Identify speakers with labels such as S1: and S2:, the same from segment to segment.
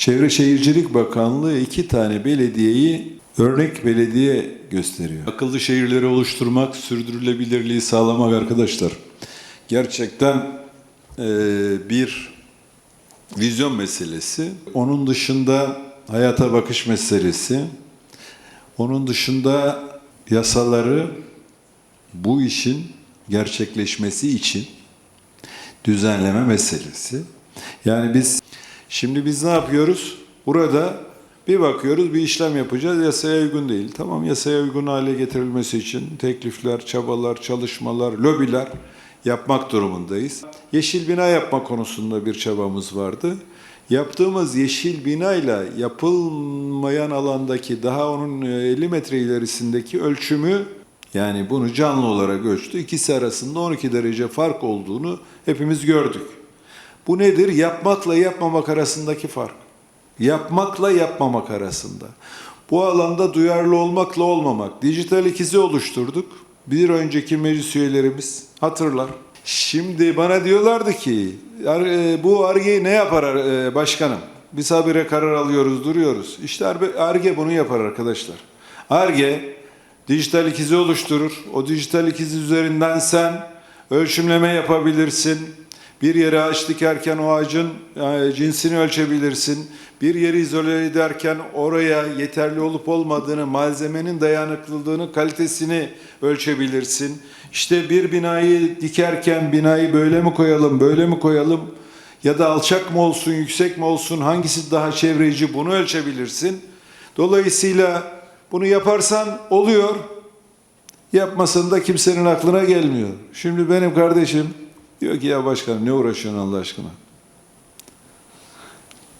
S1: Çevre Şehircilik Bakanlığı iki tane belediyeyi örnek belediye gösteriyor. Akıllı şehirleri oluşturmak, sürdürülebilirliği sağlamak arkadaşlar. Gerçekten eee, bir vizyon meselesi. Onun dışında hayata bakış meselesi. Onun dışında yasaları bu işin gerçekleşmesi için düzenleme meselesi. Yani biz şimdi biz ne yapıyoruz? Burada bir bakıyoruz bir işlem yapacağız yasaya uygun değil. Tamam yasaya uygun hale getirilmesi için teklifler, çabalar, çalışmalar, lobiler yapmak durumundayız. Yeşil bina yapma konusunda bir çabamız vardı. Yaptığımız yeşil binayla yapılmayan alandaki daha onun e, 50 metre ilerisindeki ölçümü yani bunu canlı olarak ölçtü. İkisi arasında 12 derece fark olduğunu hepimiz gördük. Bu nedir? Yapmakla yapmamak arasındaki fark. Yapmakla yapmamak arasında. Bu alanda duyarlı olmakla olmamak. Dijital ikizi oluşturduk. Bir önceki meclis üyelerimiz hatırlar. Şimdi bana diyorlardı ki "Ar- e, bu ARGE ne yapar e, başkanım? Biz habire karar alıyoruz duruyoruz. İşte ARGE bunu yapar arkadaşlar. ARGE dijital ikizi oluşturur. O dijital ikizi üzerinden sen ölçümleme yapabilirsin. Bir yere ağaç dikerken o ağacın e, cinsini ölçebilirsin. Bir yeri izole ederken oraya yeterli olup olmadığını, malzemenin dayanıklılığını, kalitesini ölçebilirsin. İşte bir binayı dikerken binayı böyle mi koyalım, böyle mi koyalım ya da alçak mı olsun, yüksek mi olsun, hangisi daha çevreci bunu ölçebilirsin. Dolayısıyla bunu yaparsan oluyor. Yapmasan da kimsenin aklına gelmiyor. Şimdi benim kardeşim diyor ki ya başkanım ne uğraşıyorsun Allah aşkına?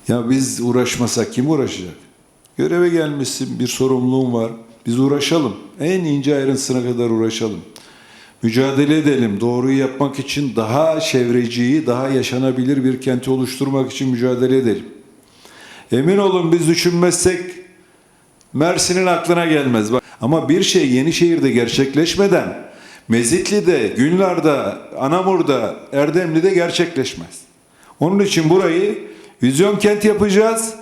S1: Ya biz uğraşmasak kim uğraşacak? Göreve gelmişsin, bir sorumluluğun var. Biz uğraşalım. En ince ayrıntısına kadar uğraşalım. Mücadele edelim. Doğruyu yapmak için daha çevreciyi, daha yaşanabilir bir kenti oluşturmak için mücadele edelim. Emin olun biz düşünmezsek Mersin'in aklına gelmez. Ama bir şey Yenişehir'de gerçekleşmeden Mezitli'de, Günlar'da, Anamur'da, Erdemli'de gerçekleşmez. Onun için burayı vizyon kent yapacağız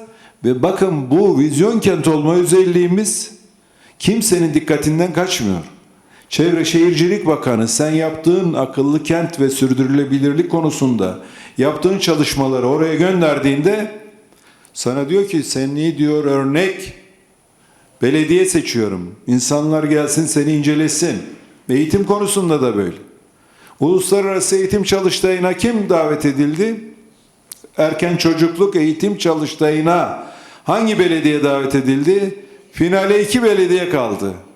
S1: ve bakın bu vizyon kent olma özelliğimiz kimsenin dikkatinden kaçmıyor. Çevre Şehircilik Bakanı sen yaptığın akıllı kent ve sürdürülebilirlik konusunda yaptığın çalışmaları oraya gönderdiğinde sana diyor ki sen iyi diyor örnek belediye seçiyorum. İnsanlar gelsin seni incelesin. Eğitim konusunda da böyle. Uluslararası eğitim çalıştayına kim davet edildi? Erken çocukluk eğitim çalıştayına hangi belediye davet edildi? Finale iki belediye kaldı.